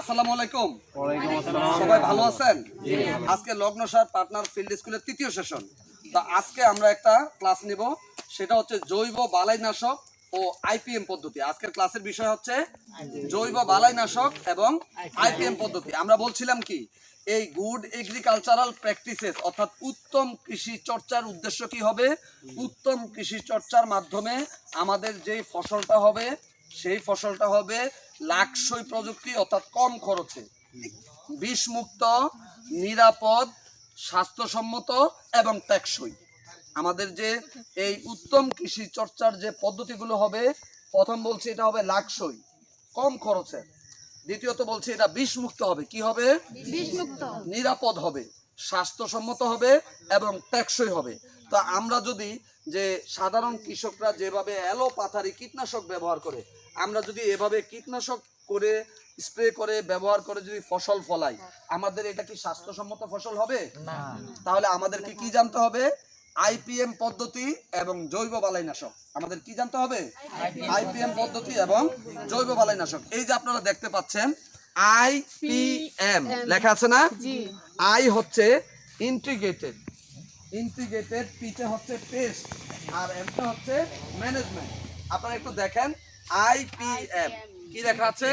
আসসালামু আলাইকুম। সবাই ভালো আছেন? আজকে লগ্ন সার পার্টনার ফিল্ড স্কুলের তৃতীয় সেশন তা আজকে আমরা একটা ক্লাস নিব সেটা হচ্ছে জৈব বালাইনাশক ও আইপিএম পদ্ধতি। আজকের ক্লাসের বিষয় হচ্ছে জৈব বালাইনাশক এবং আইপিএম পদ্ধতি। আমরা বলছিলাম কি এই গুড এগ্রিকালচারাল প্র্যাকটিসেস অর্থাৎ উত্তম কৃষি চর্চার উদ্দেশ্য কি হবে? উত্তম কৃষি চর্চার মাধ্যমে আমাদের যেই ফসলটা হবে সেই ফসলটা হবে লাকসই প্রযুক্তি অর্থাৎ কম খরচে। বিষমুক্ত নিরাপদ স্বাস্থ্যসম্মত এবং টেকসই। আমাদের যে এই উত্তম কৃষি চর্চার যে পদ্ধতিগুলো হবে প্রথম বলছি এটা হবে লাকসই কম খরচে। দ্বিতীয়ত বলছি এটা বিষমুক্ত হবে। কি হবে? নিরাপদ হবে স্বাস্থ্যসম্মত হবে এবং টেকসই হবে। তো আমরা যদি যে সাধারণ কৃষকরা যেভাবে অ্যালোপাথারি কীটনাশক ব্যবহার করে আমরা যদি এভাবে কীটনাশক করে স্প্রে করে ব্যবহার করে যদি ফসল ফলাই আমাদের এটা কি স্বাস্থ্যসম্মত ফসল হবে? না। তাহলে আমাদেরকে কি জানতে হবে? আইপিএম পদ্ধতি এবং জৈব বালাইনাশক। আমাদের কি জানতে হবে? আইপিএম পদ্ধতি এবং জৈব বালাইনাশক। এই যে আপনারা দেখতে পাচ্ছেন আইপিএম লেখা আছে না? আই হচ্ছে ইন্টিগ্রেটেড ইন্টিগ্রেটেড পিতে হচ্ছে পেস্ট আর এমটা হচ্ছে ম্যানেজমেন্ট আপনারা একটু দেখেন আইপিএম কি লেখা আছে?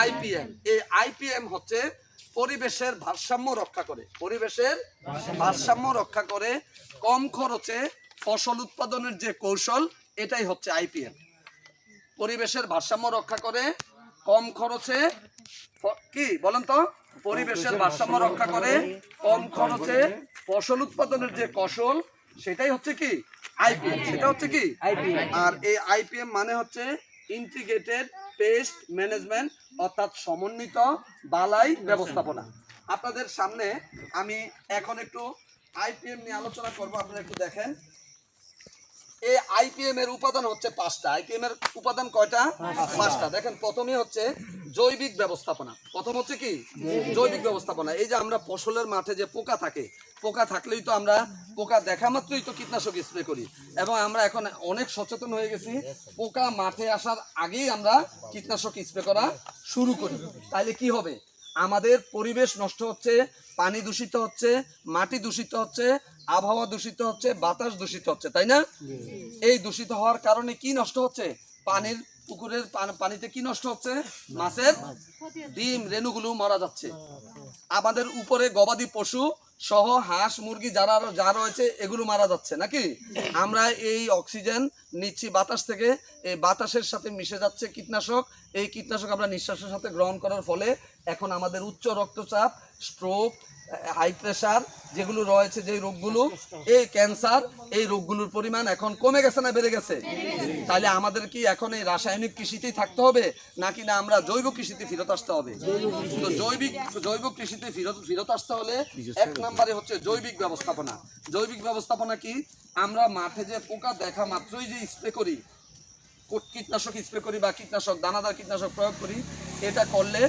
আইপিএম এই আইপিএম হচ্ছে পরিবেশের ভারসাম্য রক্ষা করে। পরিবেশের ভারসাম্য রক্ষা করে কম খরচে ফসল উৎপাদনের যে কৌশল এটাই হচ্ছে আইপিএম পরিবেশের ভারসাম্য রক্ষা করে কম খরচে কি বলেন তো? পরিবেশের ভারসাম্য রক্ষা করে কম খরচে ফসল উৎপাদনের যে কৌশল সেটাই হচ্ছে কি? আইপিএম সেটা হচ্ছে কি? আইপিএম আর এই আইপিএম মানে হচ্ছে ইন্টিগ্রেটেড পেস্ট ম্যানেজমেন্ট অর্থাৎ সমন্বিত বালাই ব্যবস্থাপনা। আপনাদের সামনে আমি এখন একটু আইপিএম নিয়ে আলোচনা করব, আপনারা একটু দেখেন। এই আইপিএম এর উপাদান হচ্ছে পাঁচটা। আইপিএম এর উপাদান কয়টা? পাঁচটা। দেখেন প্রথমে হচ্ছে জৈবিক ব্যবস্থাপনা। প্রথম হচ্ছে কি? জৈবিক ব্যবস্থাপনা। এই যে আমরা ফসলের মাঠে যে পোকা থাকে পোকা থাকলেই তো আমরা পোকা দেখা মাত্রই তো কীটনাশক স্প্রে করি। এবং আমরা এখন অনেক সচেতন হয়ে গেছি পোকা মাঠে আসার আগেই আমরা কীটনাশক স্প্রে করা শুরু করি। তাইলে কি হবে? আমাদের পরিবেশ নষ্ট হচ্ছে পানি দূষিত হচ্ছে মাটি দূষিত হচ্ছে আবহাওয়া দূষিত হচ্ছে বাতাস দূষিত হচ্ছে তাই না? এই দূষিত হওয়ার কারণে কি নষ্ট হচ্ছে? পানির পুকুরের পানিতে কি নষ্ট হচ্ছে? মাছের ডিম রেণুগুলো মারা যাচ্ছে। আমাদের উপরে গবাদি পশু সহ হাঁস মুরগি যারা যা রয়েছে এগুলো মারা যাচ্ছে নাকি? আমরা এই অক্সিজেন নিচ্ছি বাতাস থেকে। এই বাতাসের সাথে মিশে যাচ্ছে কীটনাশক। এই কীটনাশক আমরা নিঃশ্বাসের সাথে গ্রহণ করার ফলে এখন আমাদের উচ্চ রক্তচাপ স্ট্রোক হাই প্রেশার যেগুলো রয়েছে যে রোগগুলো, এই ক্যান্সার, এই রোগগুলোর পরিমাণ এখন কমে গেছে না বেড়ে গেছে? তাহলে আমাদের কি এখন এই রাসায়নিক কৃষিতেই থাকতে হবে, নাকি না আমরা জৈব কৃষিতে ফিরত আসতে হবে? তো জৈবিক, জৈব কৃষিতে ফিরত ফিরত আসতে হলে এক নম্বরে হচ্ছে জৈবিক ব্যবস্থাপনা। জৈবিক ব্যবস্থাপনা কি? আমরা মাঠে যে পোকা দেখা মাত্রই যে স্প্রে করি, কীটনাশক স্প্রে করি বা কীটনাশক, দানাদার কীটনাশক প্রয়োগ করি, এটা করলে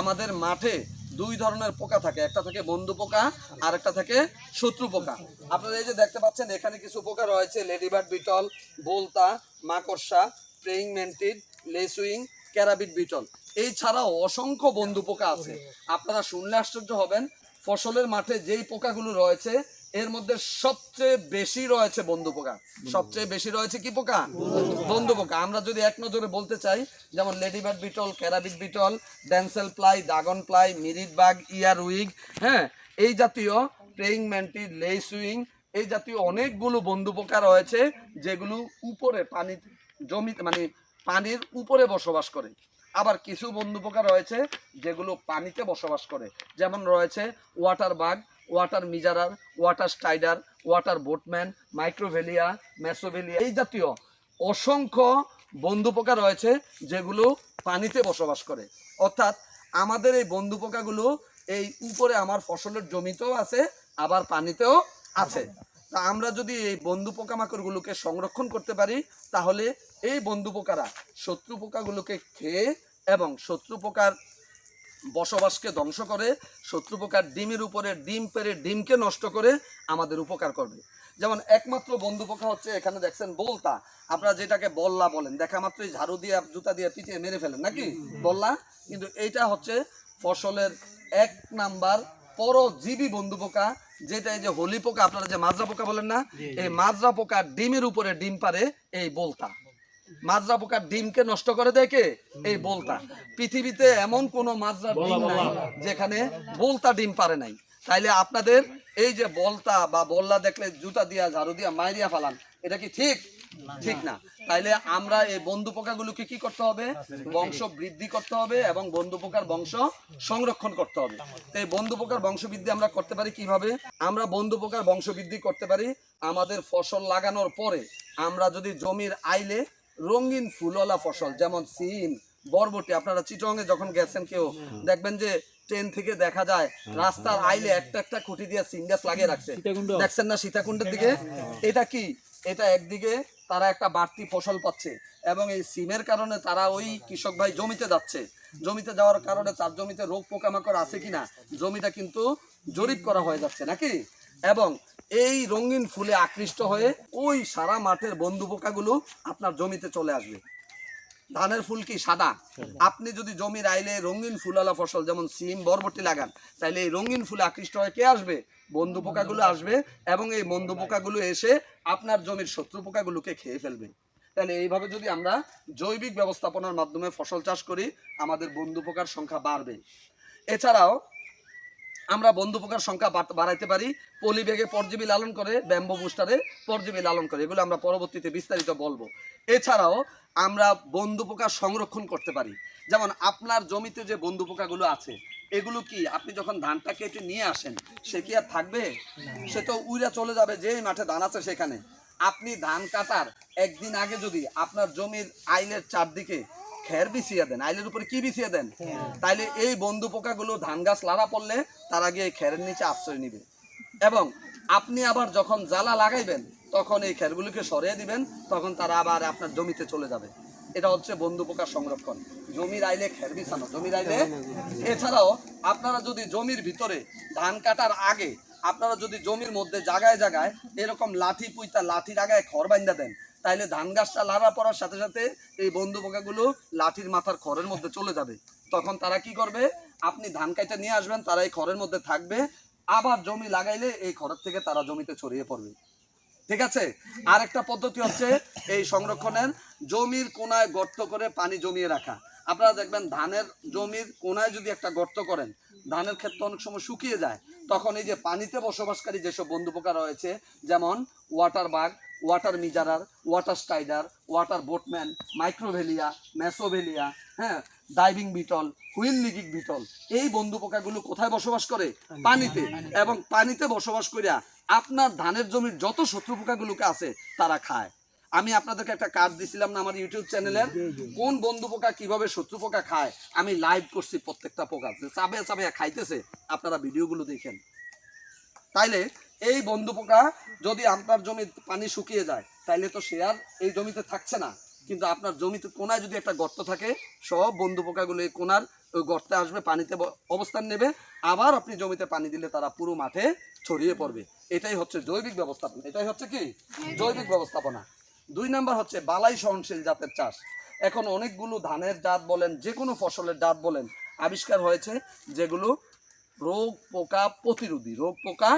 আমাদের মাঠে দুই ধরনের পোকা থাকে, একটা থাকে বন্ধু পোকা আর একটা থাকে শত্রু পোকা। আপনারা এই যে দেখতে পাচ্ছেন, এখানে কিছু পোকা রয়েছে লেডিবার্ড বিটল, বোলতা, মাকড়সা প্রেইং মেন্টিড লেসুইং, ক্যারাবিট বিটল। এই ছাড়াও অসংখ্য বন্ধু পোকা আছে। আপনারা শুনলে আশ্চর্য হবেন, ফসলের মাঠে যেই পোকাগুলো রয়েছে এর মধ্যে সবচেয়ে বেশি রয়েছে বন্ধু পোকা। সবচেয়ে বেশি রয়েছে কি পোকা? বন্ধু পোকা। আমরা যদি এক নজরে বলতে চাই, যেমন ladybird beetle, carabid beetle, damsel fly, dragon fly, mirid bug earwig হ্যাঁ এই জাতীয় প্রেইং ম্যান্টি লেস উইং, এই জাতীয় অনেকগুলো বন্ধু পোকা রয়েছে যেগুলো উপরে পানি জমিতে মানে পানির উপরে বসবাস করে। আবার কিছু বন্ধু পোকা রয়েছে যেগুলো পানিতে বসবাস করে। যেমন রয়েছে water bug water measurer, water strider, water boatman, microvelia, mesovelia এই জাতীয় অসংখ্য বন্ধু পোকা রয়েছে যেগুলো পানিতে বসবাস করে। অর্থাৎ আমাদের এই বন্ধু পোকাগুলো এই উপরে আমার ফসলের জমিতেও আছে, আবার পানিতেও আছে। তা আমরা যদি এই বন্ধু পোকামাকড়গুলোকে সংরক্ষণ করতে পারি, তাহলে এই বন্ধু পোকারা শত্রু পোকাগুলোকে খেয়ে এবং শত্রু পোকার বসবাসকে ধ্বংস করে শত্রু পোকার ডিমের উপরে ডিম পেরে ডিমকে নষ্ট করে আমাদের উপকার করবে। যেমন একমাত্র বন্ধু পোকা হচ্ছে এখানে দেখছেন বলতা। আপনারা যেটাকে বল্লা বলেন দেখা মাত্রই ঝাড়ু দিয়ে জুতা দিয়ে পিটিয়ে মেরে ফেলেন নাকি? বল্লা? কিন্তু এইটা হচ্ছে ফসলের এক নাম্বার পরজীবী বন্ধু পোকা যেটা এই যে হোলি পোকা আপনারা যে মাজরা পোকা বলেন না এই মাজরা পোকা ডিমের উপরে ডিম পারে এই বলতা। মাজরা পোকার ডিমকে নষ্ট করে দেয় কে? এই বলতা। পৃথিবীতে এমন কোন মাজরা ডিম নাই যেখানে বলতা ডিম পারে নাই। তাইলে আপনাদের এই যে বলতা বা বল্লা দেখলে জুতা দিয়া ঝাড়ু দিয়া মাইরিয়া ফালান এটা কি ঠিক? ঠিক না। তাইলে আমরা এই বন্ধু পোকাগুলোকে কি করতে হবে? বংশ বৃদ্ধি করতে হবে এবং বন্ধু পোকার বংশ সংরক্ষণ করতে হবে। এই বন্ধু পোকার বংশ বৃদ্ধি আমরা করতে পারি কীভাবে? আমরা বন্ধু পোকার বংশ বৃদ্ধি করতে পারি আমাদের ফসল লাগানোর পরে। আমরা যদি জমির আইলে রঙিন ফুলওয়ালা ফসল যেমন সিম বরবটি আপনারা চিটংয়ে যখন গেছেন কেউ দেখবেন যে ট্রেন থেকে দেখা যায় রাস্তার আইলে একটা একটা খুঁটি দিয়ে সিম গাছ লাগিয়ে রাখছে। দেখছেন না সীতাকুণ্ডের দিকে? এটা কি? এটা একদিকে তারা একটা বাড়তি ফসল পাচ্ছে এবং এই সিমের কারণে তারা ওই কৃষক ভাই জমিতে যাচ্ছে। জমিতে যাওয়ার কারণে তার জমিতে রোগ পোকামাকড় আছে কিনা জমিটা কিন্তু জরিপ করা হয়ে যাচ্ছে নাকি? এবং এই রঙিন ফুলে আকৃষ্ট হয়ে ওই সারা মাঠের বন্ধু পোকাগুলো আপনার জমিতে চলে আসবে। ধানের ফুল কি সাদা? আপনি যদি জমির আইলে রঙিন ফুলালা ফসল, যেমন সিম, বরবটি লাগান তাহলে এই রঙিন ফুলে আকৃষ্ট হয়ে কে আসবে? বন্ধু পোকাগুলো আসবে এবং এই বন্ধু পোকাগুলো এসে আপনার জমির শত্রু পোকাগুলোকে খেয়ে ফেলবে। তাহলে এইভাবে যদি আমরা জৈবিক ব্যবস্থাপনার মাধ্যমে ফসল চাষ করি, আমাদের বন্ধু পোকার সংখ্যা বাড়বে। এছাড়াও আমরা বন্ধু পোকার সংখ্যা বাড়াইতে পারি। পলি ব্যাগে পরজীবী লালন করে, ব্যাম্বো বুস্টারে পরজীবী লালন করে, এগুলো আমরা পরবর্তীতে বিস্তারিত বলব। এছাড়াও আমরা বন্ধু পোকা সংরক্ষণ করতে পারি। যেমন আপনার জমিতে যে বন্ধু পোকাগুলো আছে, এগুলো কি আপনি যখন ধানটা কেটে নিয়ে আসেন, সে কি আর থাকবে? সে তো উইরা চলে যাবে, যেই মাঠে ধান আছে সেখানে। আপনি ধান কাটার একদিন আগে যদি আপনার জমির আইলের চারদিকে খের বিছিয়ে দেন, আইলের উপরে কি বিছিয়ে দেন? তাইলে এই বন্ধু পোকাগুলো ধান গাছ লাড়া পড়লে তার আগে এই খেরের নিচে আশ্রয় নিবে। এবং আপনি আবার যখন জ্বালা লাগাইবেন, তখন এই খেরগুলোকে সরিয়ে দিবেন, তখন তারা আবার আপনার জমিতে চলে যাবে। এটা হচ্ছে বন্ধু পোকার সংরক্ষণ। জমির আইলে খের বিছানো, জমির আইলে এছাড়াও আপনারা যদি জমির ভিতরে ধান কাটার আগে আপনারা যদি জমির মধ্যে জায়গায় জায়গায় এরকম লাঠি পুইতা লাঠির আগায় খড় বাইন্দা দেন তাইলে ধান গাছটা লাড়া পড়ার সাথে সাথে এই বন্ধু পোকাগুলো লাঠির মাথার খড়ের মধ্যে চলে যাবে। তখন তারা কি করবে? আপনি ধান কাইটা নিয়ে আসবেন, তারা এই খড়ের মধ্যে থাকবে। আবার জমি লাগাইলে এই খড়ের থেকে তারা জমিতে ছড়িয়ে পড়বে। ঠিক আছে? আরেকটা পদ্ধতি হচ্ছে এই সংরক্ষণের জমির কোনায় গর্ত করে পানি জমিয়ে রাখা। আপনারা দেখবেন ধানের জমির কোনায় যদি একটা গর্ত করেন, ধানের ক্ষেত্রে অনেক সময় শুকিয়ে যায়। তখন এই যে পানিতে বসবাসকারী যেসব বন্ধু পোকা রয়েছে, যেমন water bug water measurer water strider water boatman microvelia mesovelia হ্যাঁ diving beetle whirligig beetle এই বন্ধু পোকাগুলো কোথায় বসবাস করে? পানিতে। এবং পানিতে বসবাস করিয়া আপনার ধানের জমির যত শত্রু পোকাগুলোকে আছে তারা খায়। আমি আপনাদেরকে একটা কার্ড দিছিলাম না আমার ইউটিউব চ্যানেলের? কোন বন্ধু পোকা কীভাবে শত্রু পোকা খায়? আমি লাইভ করছি প্রত্যেকটা পোকা। চাবে চাবে খাইতেছে আপনারা ভিডিওগুলো দেখেন। তাইলে এই বন্ধু পোকা যদি আপনার জমি পানি শুকিয়ে যায় তাইলে তো সে আর এই জমিতে থাকছে না। কিন্তু আপনার জমিতে কোনায় যদি একটা গর্ত থাকে সব বন্ধু পোকাগুলো এই কোনার ওই গর্তে আসবে পানিতে অবস্থান নেবে। আবার আপনি জমিতে পানি দিলে তারা পুরো মাঠে ছড়িয়ে পড়বে। এটাই হচ্ছে জৈবিক ব্যবস্থাপনা। এটাই হচ্ছে কি? জৈবিক ব্যবস্থাপনা। দুই নাম্বার হচ্ছে বালাই সহনশীল জাতের চাষ। এখন অনেকগুলো ধানের জাত বলেন যে কোনো ফসলের জাত বলেন আবিষ্কার হয়েছে যেগুলো রোগ পোকা প্রতিরোধী রোগ পোকা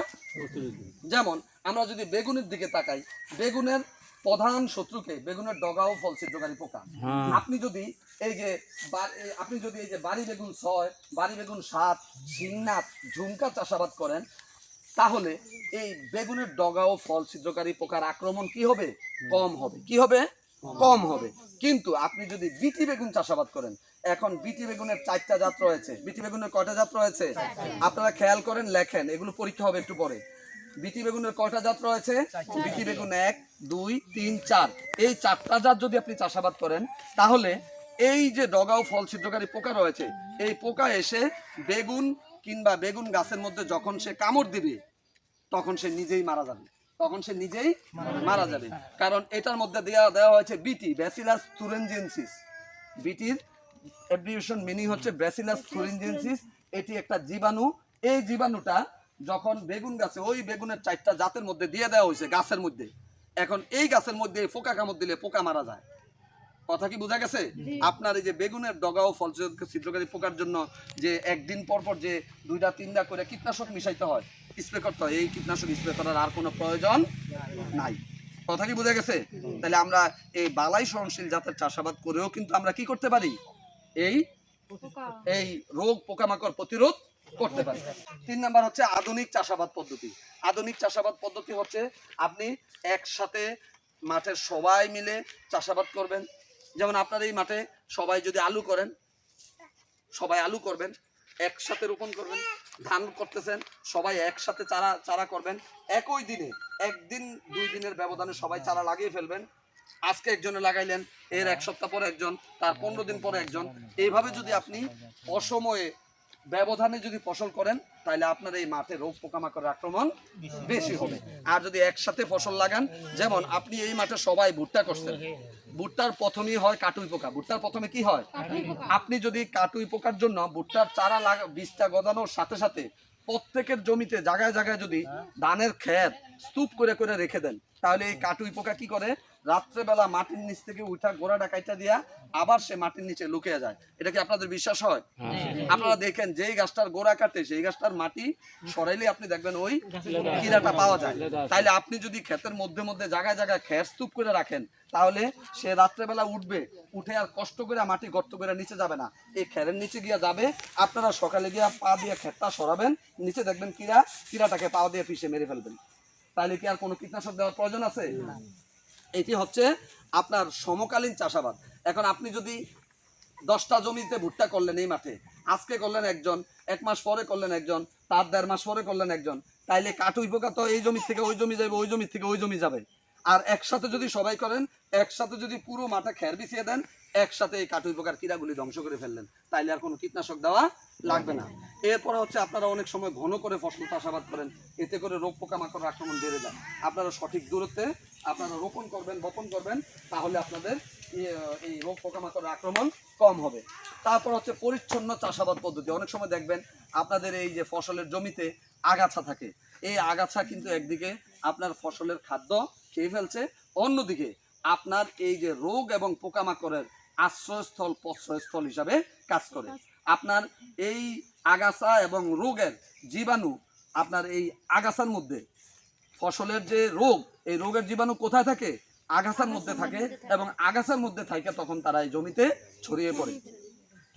যেমন আমরা যদি বেগুনের দিকে তাকাই বেগুনের প্রধান শত্রুকে বেগুনের ডগা ও ফল ছিদ্রকারী পোকা আপনি যদি এই যে আপনি যদি এই যে বাড়ি বেগুন ছয় বাড়ি বেগুন সাত শিংনাথ ঝুমকা চাষাবাদ করেন তাহলে এই বেগুনের ডগা ও ফল ছিদ্রকারী পোকার আক্রমণ কি হবে? কম হবে। কি হবে? কম হবে। কিন্তু আপনি যদি বিটি বেগুন চাষাবাদ করেন এখন বিটি বেগুনের চারটা জাত রয়েছে। বিটি বেগুনের কয়টা জাত রয়েছে? আপনারা খেয়াল করেন লেখেন এগুলো পরীক্ষা হবে একটু পরে। বিটি বেগুনের কয়টা জাত রয়েছে? বিটি বেগুন এক দুই তিন চার। এই চারটা জাত যদি আপনি চাষাবাদ করেন তাহলে এই যে ডগা ও ফল ছিদ্রকারী পোকা রয়েছে এই পোকা এসে বেগুন কিংবা বেগুন গাছের মধ্যে যখন সে কামড় দিবে তখন সে নিজেই মারা যাবে। তখন সে নিজেই মারা যাবে। কারণ এটার মধ্যে দেওয়া দেওয়া হয়েছে বিটি ব্যাসিলাস থুরেনজেন্সিস বিটির অ্যাব্রিভিয়েশন মিনিং হচ্ছে ব্যাসিলাস থুরেনজেন্সিস এটি একটা জীবাণু। এই জীবাণুটা যখন বেগুন গাছে ওই বেগুনের চারটা জাতের মধ্যে দিয়ে দেওয়া হয়েছে গাছের মধ্যে। এখন এই গাছের মধ্যে পোকা কামড় দিলে পোকা মারা যায়। কথা কি বোঝা গেছে? আপনার এই যে বেগুনের ডগা ও ফল ছিদ্রকারী পোকার জন্য যে একদিন পর পর যে দুইটা তিনটা করে কীটনাশক মিশাইতে হয় স্প্রে করতে হয় এই কীটনাশক স্প্রে করার আর কোনো প্রয়োজন নাই। কথা কি বোঝা গেছে? তাহলে আমরা এই বালাই সহনশীল জাতের চাষাবাদ করেও কিন্তু আমরা কি করতে পারি? এই এই রোগ পোকামাকড় প্রতিরোধ করতে পারি। তিন নাম্বার হচ্ছে আধুনিক চাষাবাদ পদ্ধতি। আধুনিক চাষাবাদ পদ্ধতি হচ্ছে আপনি একসাথে মাঠের সবাই মিলে চাষাবাদ করবেন। যেমন আপনার এই মাঠে সবাই যদি আলু করেন, সবাই আলু করবেন, একসাথে রোপণ করবেন, ধান করতেছেন, সবাই একসাথে চারা চারা করবেন। একই দিনে, একদিন, দুই দিনের ব্যবধানে সবাই চারা লাগিয়ে ফেলবেন। আজকে একজনে লাগাইলেন এর এক সপ্তাহ পরে একজন তার পনেরো দিন পরে একজন। এইভাবে যদি আপনি অসময়ে ব্যবধানে যদি ফসল করেন তাহলে আপনার এই মাঠে রোগ পোকামাকড়ের আক্রমণ বেশি হবে। আর যদি একসাথে ফসল লাগান যেমন আপনি এই মাঠে সবাই ভুট্টা করছেন ভুট্টার প্রথমেই হয় কাটুই পোকা। ভুট্টার প্রথমে কি হয়? আপনি যদি কাটুই পোকার জন্য ভুট্টার চারা লাগা বীজটা গজানোর সাথে সাথে প্রত্যেকের জমিতে জায়গায় জায়গায় যদি ধানের ক্ষেত স্তূপ করে করে রেখে দেন তাহলে এই কাটুই পোকা কি করে? রাত্রেবেলা মাটির নিচ থেকে উঠা গোড়াটা কাইটা দিয়া আবার সে মাটির নিচে লুকিয়ে যায়। এটা কি আপনাদের বিশ্বাস হয়? আপনারা দেখেন যেই গাছটার গোড়া কাটে সেই গাছটার মাটি সরাইলে আপনি দেখবেন ওই কিরাটা পাওয়া যায়। তাইলে আপনি যদি ক্ষেতের মধ্যে মধ্যে জায়গায় জায়গায় খের স্তূপ করে রাখেন তাহলে সে রাত্রেবেলা উঠবে উঠে আর কষ্ট করে মাটি গর্ত করে নিচে যাবে না। এই খেরের নিচে গিয়া যাবে আপনারা সকালে গিয়া পা দিয়ে খেরটা সরাবেন নিচে দেখবেন কিরা কিরাটাকে পা দিয়ে পিষে মেরে ফেলবেন। তাহলে কি আর কোনো কীটনাশক দেওয়ার প্রয়োজন আছে? এটি হচ্ছে আপনার সমকালীন চাষাবাদ। এখন আপনি যদি দশটা জমিতে ভুট্টা করলেন এই মাঠে আজকে করলেন একজন এক মাস পরে করলেন একজন তার দেড় মাস পরে করলেন একজন তাইলে কাটুই পোকা তো এই জমি থেকে ওই জমি যাবে ওই জমি থেকে ওই জমি যাবে। আর একসাথে যদি সবাই করেন, একসাথে যদি পুরো মাঠে খের বিছিয়ে দেন, একসাথে এই কাটুই পোকার কিরাগুলি ধ্বংস করে ফেললেন। তাইলে আর কোনো কীটনাশক দেওয়া লাগবে না। এরপরে হচ্ছে আপনারা অনেক সময় ঘন করে ফসল চাষাবাদ করেন, এতে করে রোগ পোকামাকড় আক্রমণ বেড়ে যায়। আপনারা সঠিক দূরত্বে আপনারা রোপণ করবেন, বপন করবেন, তাহলে আপনাদের এই রোগ পোকামাকড়ের আক্রমণ কম হবে। তারপর হচ্ছে পরিচ্ছন্ন চাষাবাদ পদ্ধতি। অনেক সময় দেখবেন আপনাদের এই যে ফসলের জমিতে আগাছা থাকে। এই আগাছা কিন্তু একদিকে আপনার ফসলের খাদ্য খেয়ে ফেলছে। অন্যদিকে, আপনার এই যে রোগ এবং পোকামাকড়ের আশ্রয়স্থল, প্রশ্রয়স্থল হিসাবে কাজ করে। আপনার এই আগাছা এবং রোগের জীবাণু, আপনার এই আগাছার মধ্যে, ফসলের যে রোগ, এই রোগের জীবাণু কোথায় থাকে? আগাছার মধ্যে থাকে এবং আগাছার মধ্যে থাকে তখন তারা এই জমিতে ছড়িয়ে পড়ে।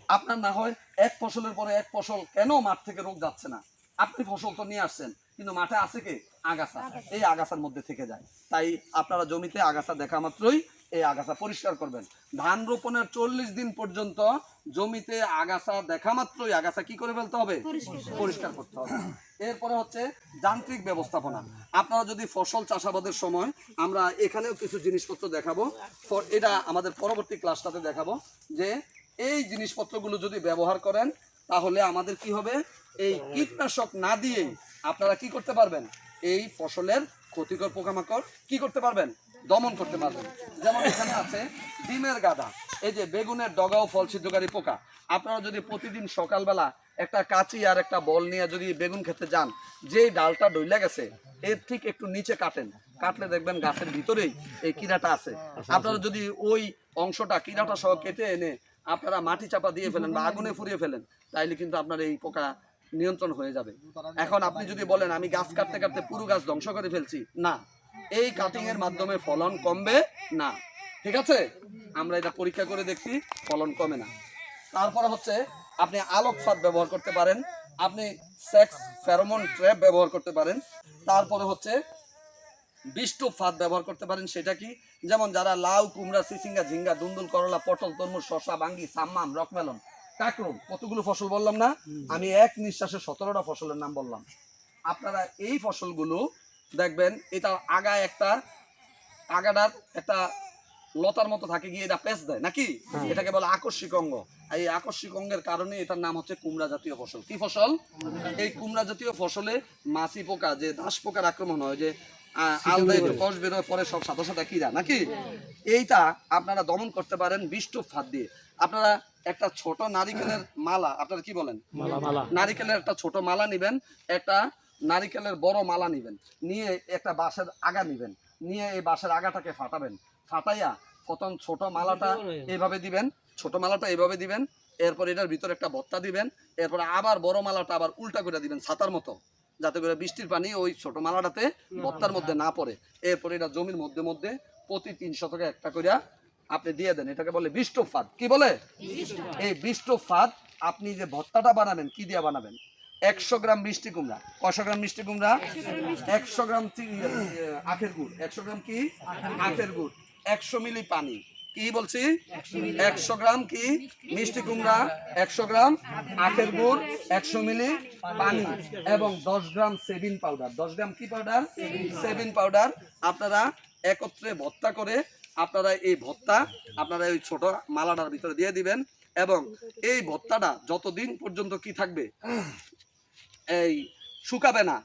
আপনার না হয় এক ফসলের পরে এক ফসল কেন মাঠ থেকে রোগ যাচ্ছে না? আপনি ফসল তো নিয়ে আসছেন। কিন্তু মাঠে আছে কে? আগাছা। এই আগাছার মধ্যে থেকে যায়। তাই আপনারা জমিতে আগাছা দেখা মাত্রই এই আগাছা পরিষ্কার করবেন। ধান রোপণের চল্লিশ দিন পর্যন্ত জমিতে আগাছা দেখা মাত্রই আগাছা কি করে ফেলতে হবে? পরিষ্কার করতে হবে। এরপরে হচ্ছে যান্ত্রিক ব্যবস্থাপনা। আপনারা যদি ফসল চাষাবাদের সময় আমরা এখানেও কিছু জিনিসপত্র দেখাবো। এটা আমাদের পরবর্তী ক্লাসটাতে দেখাবো যে এই জিনিসপত্রগুলো যদি ব্যবহার করেন তাহলে আমাদের কি হবে? এই কীটনাশক না দিয়েই আপনারা কি করতে পারবেন? এই ফসলের ক্ষতিকর পোকামাকড় কি করতে পারবেন? দমন করতে পারবেন। যেমন এখানে আছে ডিমের গাদা, এই যে বেগুনের ডগা ও ফল ছিদ্রকারী পোকা। আপনারা যদি প্রতিদিন সকালবেলা একটা কাঁচি আর একটা বল নিয়ে যদি বেগুন খেতে যান, যেই ডালটা ডইলা গেছে, এর ঠিক একটু নিচে কাটেন। কাটলে দেখবেন গাছের ভিতরেই এই কিরাটা আছে। আপনারা যদি ওই অংশটা কিরাটা সহ কেটে এনে আপনারা মাটি চাপা দিয়ে ফেলেন বা আগুনে ফুরিয়ে ফেলেন, তাইলে কিন্তু আপনার এই পোকা নিয়ন্ত্রণ হয়ে যাবে। এখন আপনি যদি বলেন আমি গাছ কাটতে কাটতে পুরো গাছ ধ্বংস করে ফেলছি। না। এই কাটিং এর মাধ্যমে ফলন কমবে না। ঠিক আছে? আমরা এটা পরীক্ষা করে দেখছি ফলন কমে না। তারপরে হচ্ছে আপনি আলোক ফাঁদ ব্যবহার করতে পারেন আপনি সেক্স ফেরোমন ট্র্যাপ ব্যবহার করতে পারেন তারপরে হচ্ছে বিষ্টু ফাঁদ ব্যবহার করতে পারেন সেটা কি? যেমন যারা লাউ কুমড়া সিসিঙ্গা ঝিঙ্গা দুন্দুল করলা পটল তরমুজ শসা বাঙ্গি সাম্মাম রকমেলন কাকরুম কতগুলো ফসল বললাম না? আমি এক নিঃশ্বাসে সতেরোটা ফসলের নাম বললাম। আপনারা এই ফসলগুলো দেখবেন এটা আগায় একটা আগাটার একটা লতার মতো থাকে গিয়ে এটা পেঁচ দেয় নাকি? এটাকে বলে আকস্মিক অঙ্গ। এই আকস্মিক অঙ্গের কারণে এটার নাম হচ্ছে কুমড়া জাতীয় ফসল। কি ফসল? এই কুমড়া জাতীয় ফসলে মাছি পোকা যে দাস পোকার আক্রমণ হয় যে আহ, আলদায় কষ বেরোয় পরে সব সাদা সাদা কিরা নাকি? এইটা আপনারা দমন করতে পারেন বিষ্টুপ ফাঁদ দিয়ে। আপনারা একটা ছোট নারিকেলের মালা আপনারা কি বলেন? নারিকেলের একটা ছোট মালা নিবেন একটা নারিকেলের বড় মালা নিবেন নিয়ে একটা বাঁশের আগা নিবেন নিয়ে এই বাঁশের আগাটাকে ফাটাবেন ফাটাইয়া প্রথম ছোট মালাটা এইভাবে দিবেন ছোট মালাটা এইভাবে দিবেন এরপর এটার ভিতরে একটা ভত্তা দিবেন এরপর আবার বড় মালাটা আবার উল্টা করে দিবেন ছাতার মতো যাতে করে বৃষ্টির পানি ওই ছোট মালাটাতে ভত্তার মধ্যে না পড়ে। এরপর এটা জমির মধ্যে মধ্যে প্রতি তিন শতকে একটা করে আপনি দিয়ে দেন এটাকে বলে বিষ্ট ফাঁদ কি বলে? এই বিষ্ট ফাঁদ আপনি যে ভত্তাটা বানাবেন কি দিয়ে বানাবেন? একশো গ্রাম মিষ্টি কুমড়া। কশো গ্রাম মিষ্টি কুমড়া? একশো গ্রাম ইয়ে, আখের গুড়। একশো গ্রাম কি? আখের গুড়। একশো মিলি পানি। কি বলছি? একশো গ্রাম কি? মিষ্টি কুমড়া। একশো গ্রাম আখের গুড়। একশো মিলি পানি। এবং দশ গ্রাম সেভিন পাউডার। দশ গ্রাম কি পাউডার? Sevin powder. আপনারা একত্রে ভত্তা করে আপনারা এই ভত্তা আপনারা ওই ছোট মালাটার ভিতরে দিয়ে দিবেন এবং এই ভত্তাটা যতদিন পর্যন্ত কি থাকবে এই শুকাবে না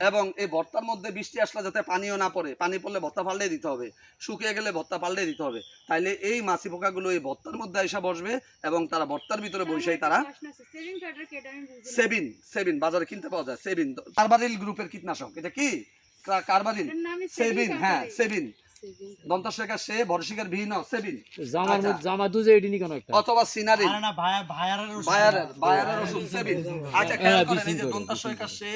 এবং এই ভর্তার মধ্যে বৃষ্টি আসলে যাতে পানিও না পড়ে পানি পড়লে ভর্তা পাল্টে দিতে হবে শুকিয়ে গেলে ভর্তা পাল্টে দিতে হবে তাইলে এই মাছি পোকাগুলো এই ভর্তার মধ্যে এসে বসবে এবং তারা ভর্তার ভিতরে বসেই তারা সেবিন সেবিন বাজারে কিনতে পাওয়া যায় সেবিন। কারবারিল গ্রুপের কীটনাশক এটা কি? কারবারিল? সেবিন হ্যাঁ সেবিন। দন্তাশেখা সে বর্ষিকার ভিন্ন সেবিন জামার। জামা দুজে এডি নি কেন একটা। অথবা সিনারিল আরে না ভায়া ভায়ারের ওষুধ। বায়ারের বায়ারের ওষুধ। সেবিন আচ্ছা খেয়াল করেন এই যে করে। দন্তাশয়িকা সে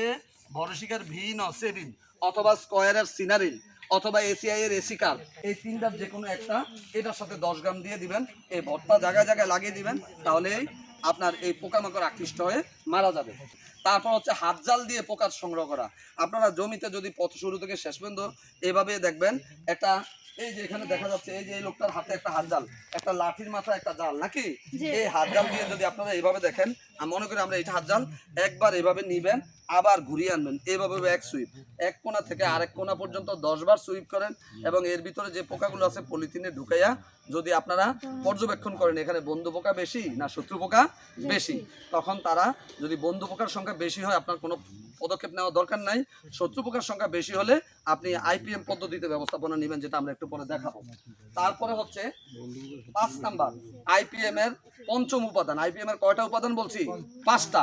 বড়শিকার ভি ন সেবিন অথবা স্কয়ারের সিনারিল অথবা এসিআই এর এসিকার এই তিনটার যে কোনো একটা এটার সাথে দশ গ্রাম দিয়ে দিবেন এই ভর্তা জায়গায় জায়গায় লাগিয়ে দিবেন তাহলেই আপনার এই পোকামাকড় আকৃষ্ট হয়ে মারা যাবে। তারপর হচ্ছে হাত জাল দিয়ে পোকার সংগ্রহ করা। আপনারা জমিতে যদি পথ শুরু থেকে শেষ পর্যন্ত এভাবে দেখবেন একটা এই যে এখানে দেখা যাচ্ছে এই যে এই লোকটার হাতে একটা হাত জাল একটা লাঠির মাথায় একটা জাল নাকি? এই হাত জাল দিয়ে যদি আপনারা এইভাবে দেখেন আমি মনে করি আমরা এইটা হাত জাল একবার এভাবে নিবেন আবার ঘুরিয়ে আনবেন। এইভাবে এক সুইপ এক কোণা থেকে আরেক কোণা পর্যন্ত দশবার সুইপ করেন এবং এর ভিতরে যে পোকাগুলো আছে পলিথিনে ঢুকাইয়া যদি আপনারা পর্যবেক্ষণ করেন, এখানে বন্ধু পোকা বেশি না শত্রু পোকা বেশি, তখন তারা যদি বন্ধু পোকার সংখ্যা বেশি হয়, আপনার কোনো পদক্ষেপ নেওয়া দরকার নাই। শত্রু পোকার সংখ্যা বেশি হলে আপনি আইপিএম পদ্ধতিতে ব্যবস্থাপনা নেবেন, যেটা আমরা একটু পরে দেখাবো। তারপরে হচ্ছে পাঁচ নাম্বার আইপিএম এর পঞ্চম উপাদান। আইপিএম এর কয়টা উপাদান বলছি? পাঁচটা।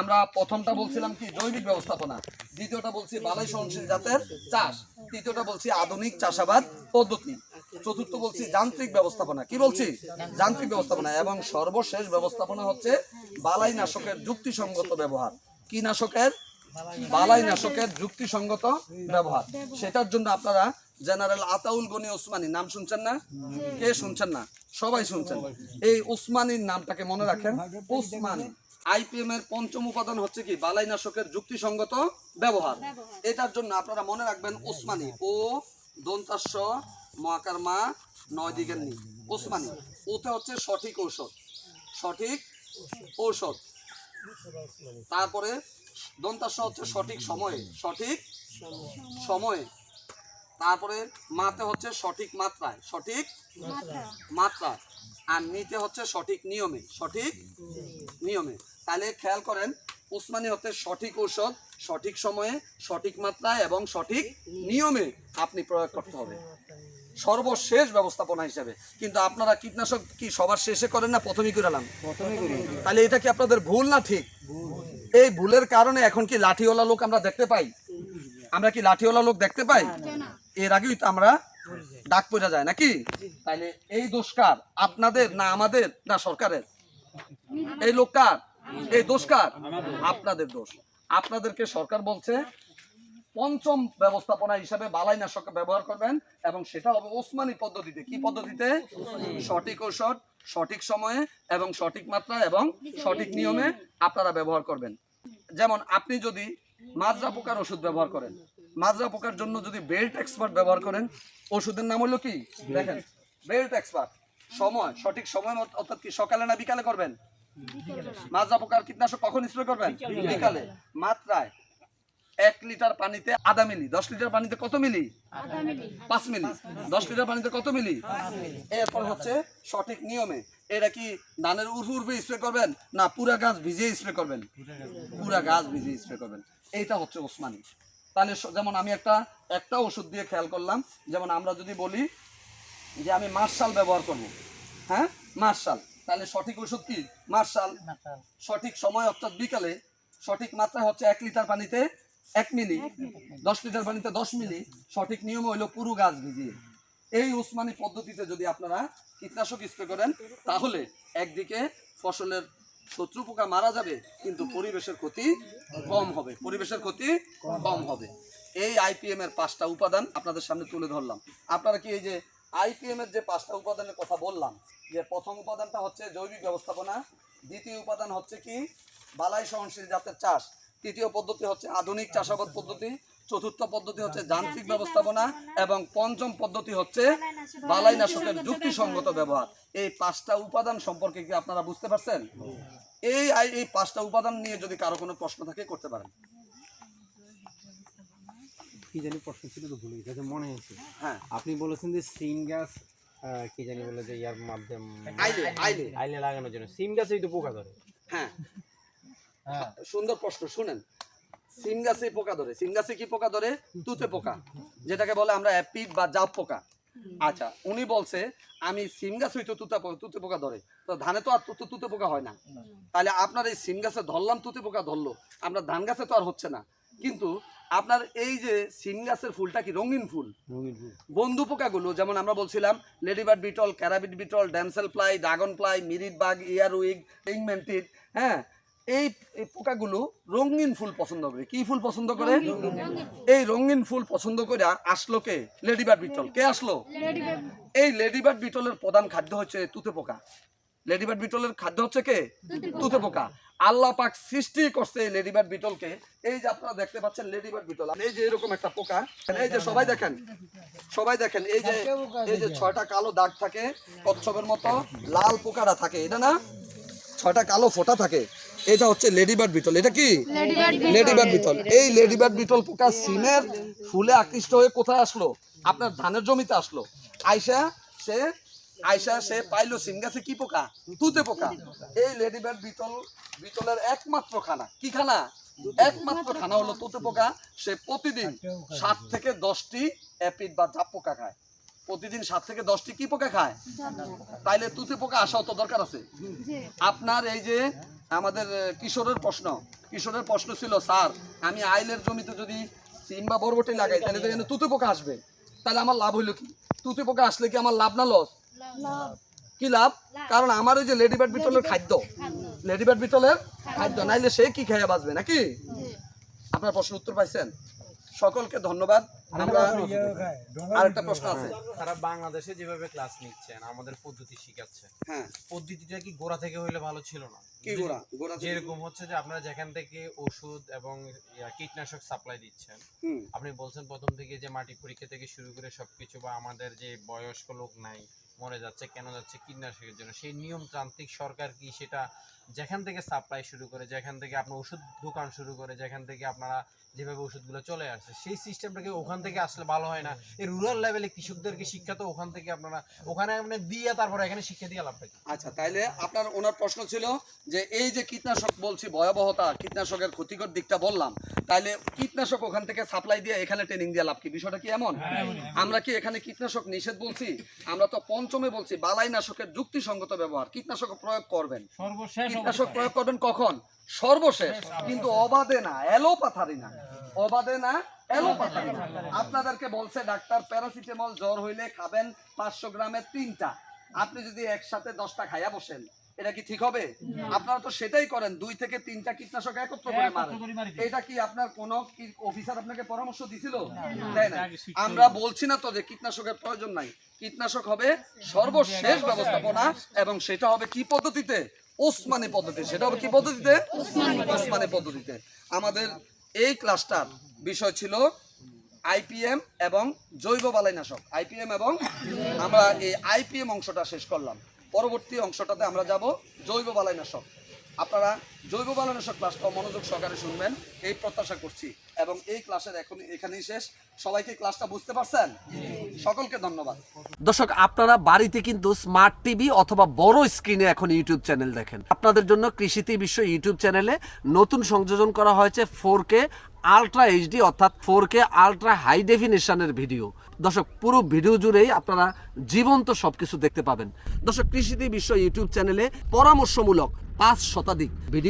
আমরা প্রথমটা বলছিলাম কি? জৈবিক ব্যবস্থাপনা। দ্বিতীয়টা বলছি বালাই সহনশীল জাতের চাষ। তৃতীয়টা বলছি আধুনিক চাষাবাদ পদ্ধতি। চতুর্থ বলছি যান্ত্রিক ব্যবস্থাপনা। কি বলছি? যান্ত্রিক ব্যবস্থাপনা এবং সর্বশেষ ব্যবস্থাপনা হচ্ছে বালাই নাশকের যুক্তিসঙ্গত ব্যবহার। কি নাশকের? বালাই নাশকের যুক্তিসঙ্গত ব্যবহার। সেটার জন্য আপনারা জেনারেল আতাউল গনি ওসমানী, নাম শুনছেন না? কে শুনছেন না? সবাই শুনছেন। এই ওসমানীর নামটাকে মনে রাখেন ওসমানী। আইপিএম এর পঞ্চম উপাদান হচ্ছে কি বালাই নাশকের যুক্তিসঙ্গত ব্যবহার। এটার জন্য আপনারা মনে রাখবেন ওসমানি। ও দন্তাস্য মহাকার মা নয় দিকের নি। ওসমানী। ওতে হচ্ছে সঠিক ঔষধ। সঠিক ঔষধ। তারপরে দন্তাস্য হচ্ছে সঠিক সময়ে। সঠিক সময়ে। তারপরে মাতে হচ্ছে সঠিক মাত্রায়। সঠিক মাত্রা। আর নিতে হচ্ছে সঠিক নিয়মে। সঠিক নিয়মে। তাহলে খেয়াল করেন উসমানি হতে সঠিক ঔষধ সঠিক সময়ে সঠিক মাত্রায় এবং সঠিক নিয়মে আপনি প্রয়োগ করতে হবে। সর্বশেষ ব্যবস্থাপনা হিসেবে। কিন্তু আপনারা কীটনাশক কি সবার শেষে করেন না প্রথমেই করালাম তাহলে এটা কি আপনাদের ভুল না ঠিক? এই ভুলের কারণে এখন কি লাঠিওয়ালা লোক আমরা দেখতে পাই? আমরা কি লাঠিওয়ালা লোক দেখতে পাই? এর আগেই তো আমরা ডাক পড়া যায় নাকি? তাহলে এই দোষকার আপনাদের না আমাদের না সরকারের? এই লোককার, এই দোষকার, আপনাদের দোষ। আপনাদেরকে সরকার বলছে, পঞ্চম ব্যবস্থাপনা হিসাবে বালাই নাশক ব্যবহার করবেন এবং সেটা হবে ওসমানী পদ্ধতিতে। কি পদ্ধতিতে? সঠিক ঔষধ, সঠিক সময়ে এবং সঠিক মাত্রা এবং সঠিক নিয়মে আপনারা ব্যবহার করবেন। যেমন আপনি যদি মাজরা পোকার ওষুধ ব্যবহার করেন, মাজরা পোকার জন্য যদি বেল্ট এক্সপার্ট ব্যবহার করেন, ওষুধের নাম হলো কি? দেখেন, বেল্ট এক্সপার্ট। সময়, সঠিক সময় অর্থাৎ কি সকালে না বিকালে করবেন? মাজরা পোকার কীটনাশক কখন স্প্রে করবেন? বিকালে মাত্রায় এক লিটার পানিতে আধা মিলি। দশ লিটার পানিতে কত মিলি? পাঁচ মিলি। দশ লিটার পানিতে কত মিলি? এরপর হচ্ছে সঠিক নিয়মে। এটা কি ধানের উর্বর স্প্রে করবেন? না পুরা গাছ ভিজিয়ে স্প্রে করবেন? পুরা গাছ ভিজিয়ে স্প্রে করবেন। এইটা হচ্ছে ওসমানি। তাহলে যেমন আমি একটা একটা ওষুধ দিয়ে খেয়াল করলাম। যেমন আমরা যদি বলি যে আমি মার্শাল ব্যবহার করব। হ্যাঁ? মার্শাল। তাহলে সঠিক ওষুধ কি? মার্শাল। সঠিক সময় অর্থাৎ বিকালে সঠিক মাত্রা হচ্ছে এক লিটার পানিতে এক মিলি দশ লিটার পানিতে দশ মিলি সঠিক নিয়ম হইল পুরো গাছ ভিজিয়ে। এই উসমানি পদ্ধতিতে যদি আপনারা কীটনাশক স্প্রে করেন তাহলে একদিকে ফসলের শত্রু পোকা মারা যাবে কিন্তু পরিবেশের ক্ষতি কম হবে। পরিবেশের ক্ষতি কম হবে। এই আইপিএম এর পাঁচটা উপাদান আপনাদের সামনে তুলে ধরলাম। আপনারা কি এই যে আইপিএম এর যে পাঁচটা উপাদানের কথা বললাম, যে প্রথম উপাদানটা হচ্ছে জৈবিক ব্যবস্থাপনা, দ্বিতীয় উপাদান হচ্ছে কি? বালাই সহনশীল জাতের চাষ, তৃতীয় পদ্ধতি হচ্ছে আধুনিক চাষাবাদ পদ্ধতি, চতুর্থ পদ্ধতি হচ্ছে যান্ত্রিক ব্যবস্থাপনা এবং পঞ্চম পদ্ধতি হচ্ছে বালাইনাশকের যুক্তিসঙ্গত ব্যবহার। এই পাঁচটা উপাদান সম্পর্কে কি আপনারা বুঝতে পারছেন? এই এই পাঁচটা উপাদান নিয়ে যদি কারও কোনো প্রশ্ন থাকে, করতে পারেন। কি জানি প্রশ্ন ছিল তো ভুলে গেছে। মনে হয়েছে হ্যাঁ। আপনি বলেছেন যে সিম গাছ কি জানি বলে যে ইয়ার মাধ্যম আইলে আইলে। আইলে লাগানোর জন্য। সিম গাছেই তো পোকা ধরে। হ্যাঁ। সুন্দর প্রশ্ন শুনেন। সিম গাছে পোকা ধরে। সিম গাছে কি পোকা ধরে? তুতে পোকা। যেটাকে বলে আমরা অ্যাপিড বা জাপ পোকা। আচ্ছা উনি বলছে আমি সিম গাছ হইতো তুতা পো- তুতে পোকা ধরে। তো ধানে তো আর তুতে তুতে পোকা হয় না। তাহলে আপনার এই সিম গাছে ধরলাম তুতে পোকা ধরলো। আপনার ধান গাছে তো আর হচ্ছে না। কিন্তু আপনার এই যে সিম গাছের ফুলটা কি রঙিন ফুল? বন্ধু পোকাগুলো যেমন আমরা বলছিলাম ladybird beetle carabid beetle damsel fly dragon fly mirid bug earwig pigmented হ্যাঁ? এই এই পোকাগুলো রঙিন ফুল পছন্দ করে। কি ফুল পছন্দ করে? এই রঙিন ফুল পছন্দ করে আসলো কে? Ladybird beetle. কে আসলো? এই লেডিবার্ড বিটলের প্রধান খাদ্য হচ্ছে তুতে পোকা। লেডিবার্ড বিটলের খাদ্য হচ্ছে কে? তুতে পোকা। আল্লাহ পাক সৃষ্টি করছে এই লেডিবার্ড বিটলকে এই যে আপনারা দেখতে পাচ্ছেন লেডিবার্ড বিটল এই যে এরকম একটা পোকা। এই যে সবাই দেখেন সবাই দেখেন এই যে এই যে ছয়টা কালো দাগ থাকে কচ্ছপের মতো লাল পোকাটা থাকে এটা না? ছয়টা কালো ফোঁটা থাকে। এটা হচ্ছে লেডিবার্ড বিটল এটা কি? লেডিবার্ড বিটল এই লেডিবার্ড বিটল পোকা সিমের ফুলে আকৃষ্ট হয়ে কোথায় আসলো? আপনার ধানের জমিতে আসলো। আয়সা সে আয়সা সে পাইলো কি পোকা? তুতে পোকা। এই বিটল, বিটলের একমাত্র খানা। কি খানা? একমাত্র খানা হলো তুতে পোকা। সে প্রতিদিন সাত থেকে দশটি অ্যাপিড বা জাপ পোকা খায়। প্রতিদিন সাত থেকে দশটি কি পোকা খায়? তাইলে তুতে পোকা আসাও তো দরকার আছে? আপনার এই যে আমাদের কিশোরের প্রশ্ন। কিশোরের প্রশ্ন ছিল, স্যার, আমি আইলের জমিতে যদি সিম বা বরবটি লাগাই, তাহলে তো এখানে তুতে পোকা আসবে। তাহলে আমার লাভ হইল কি? তুতে পোকা আসলে কি আমার লাভ না লস? কি লাভ? কারণ আমার ওই যে লেডিবার্ড বিটলের খাদ্য। লেডিবার্ড বিটলের খাদ্য। নাইলে সে কি খেয়ে বাঁচবে নাকি? আপনার প্রশ্ন উত্তর পাইছেন। সকলকে ধন্যবাদ। আমরা আরেকটা প্রশ্ন আছে। তারা বাংলাদেশে যেভাবে ক্লাস নিচ্ছেন আমাদের পদ্ধতি শিখাচ্ছেন হ্যাঁ। পদ্ধতিটা কি গোড়া থেকে হইলে ভালো ছিল না? কি গোড়া? গোড়া যেরকম হচ্ছে যে আপনারা যেখান থেকে ওষুধ এবং কীটনাশক সাপ্লাই দিচ্ছেন আপনি বলছেন প্রথম থেকে যে মাটি পরীক্ষা থেকে শুরু করে সবকিছু বা আমাদের যে বয়স্ক লোক নাই মরে যাচ্ছে কেন যাচ্ছে কীটনাশকের জন্য। সেই নিয়মতান্ত্রিক সরকার কি সেটা যেখান থেকে সাপ্লাই শুরু করে যেখান থেকে আপনার ওষুধ দোকান শুরু করে যেখান থেকে আপনারা যেভাবে ওষুধগুলো চলে আসছে সেই সিস্টেমটাকে ওখান থেকে আসলে ভালো হয় না? এই রুরাল লেভেলে কৃষকদেরকে শিক্ষা তো ওখান থেকে আপনারা ওখানে মানে দিয়ে তারপরে এখানে শিক্ষা দিয়ে লাভ পাই আচ্ছা তাইলে আপনার ওনার প্রশ্ন ছিল যে এই যে কীটনাশক বলছি ভয়াবহতা কীটনাশকের ক্ষতিকর দিকটা বললাম তাইলে কীটনাশক ওখান থেকে সাপ্লাই দিয়ে এখানে ট্রেনিং দিয়ে লাভ কি? বিষয়টা কি এমন? আমরা কি এখানে কীটনাশক নিষেধ বলছি? আমরা তো পঞ্চমে বলছি বালাইনাশকের যুক্তিসঙ্গত ব্যবহার কীটনাশক প্রয়োগ করবেন। কীটনাশক প্রয়োগ করবেন কখন? সর্বশেষ কিন্তু অবাধে না অ্যালোপাথারি না। অবাধে না অ্যালোপাথারি না। আপনাদেরকে বলছে ডাক্তার প্যারাসিটামল জ্বর হইলে খাবেন পাঁচশো গ্রামের তিনটা। আপনি যদি একসাথে দশটা খাইয়া বসেন এটা কি ঠিক হবে? আপনারা তো সেটাই করেন দুই থেকে তিনটা কীটনাশক একত্র করে মারেন। এটা কি আপনার কোন অফিসার আপনাকে পরামর্শ দিছিল? দেয় না আমরা বলছি না তো যে কীটনাশকের প্রয়োজন নাই। কীটনাশক হবে সর্বশেষ ব্যবস্থাপনা। এবং সেটা হবে কি পদ্ধতিতে? ওসমানি পদ্ধতি সেটা হবে কি পদ্ধতিতে? ওসমানি পদ্ধতিতে। আমাদের এই ক্লাসটার বিষয় ছিল আইপিএম এবং জৈব বালাইনাশক। আইপিএম এবং আমরা এই আইপিএম অংশটা শেষ করলাম। পরবর্তী অংশটাতে আমরা যাব জৈব বালাইনাশক আপনারা জৈব বালাইনাশক ক্লাসটা মনোযোগ সহকারে শুনবেন, এই প্রত্যাশা করছি। এবং এই ক্লাসের এখন এখানেই শেষ। সবাইকে ক্লাসটা বুঝতে পারছেন? সকলকে ধন্যবাদ। দর্শক, আপনারা বাড়িতে কিন্তু স্মার্ট টিভি অথবা বড় স্ক্রিনে এখন ইউটিউব চ্যানেল দেখেন। আপনাদের জন্য কৃষিতে বিশ্ব ইউটিউব চ্যানেলে নতুন সংযোজন করা হয়েছে ফোর কে আলট্রা এইচডি অর্থাৎ ফোর কে আলট্রা হাই ডেফিনেশনের ভিডিও দর্শক, পুরো ভিডিও জুড়েই আপনারা জীবন্ত সবকিছু দেখতে পাবেন। দর্শক কৃষিতে বিশ্ব ইউটিউব চ্যানেলে পরামর্শমূলক পাঁচ শতাধিক ভিডিও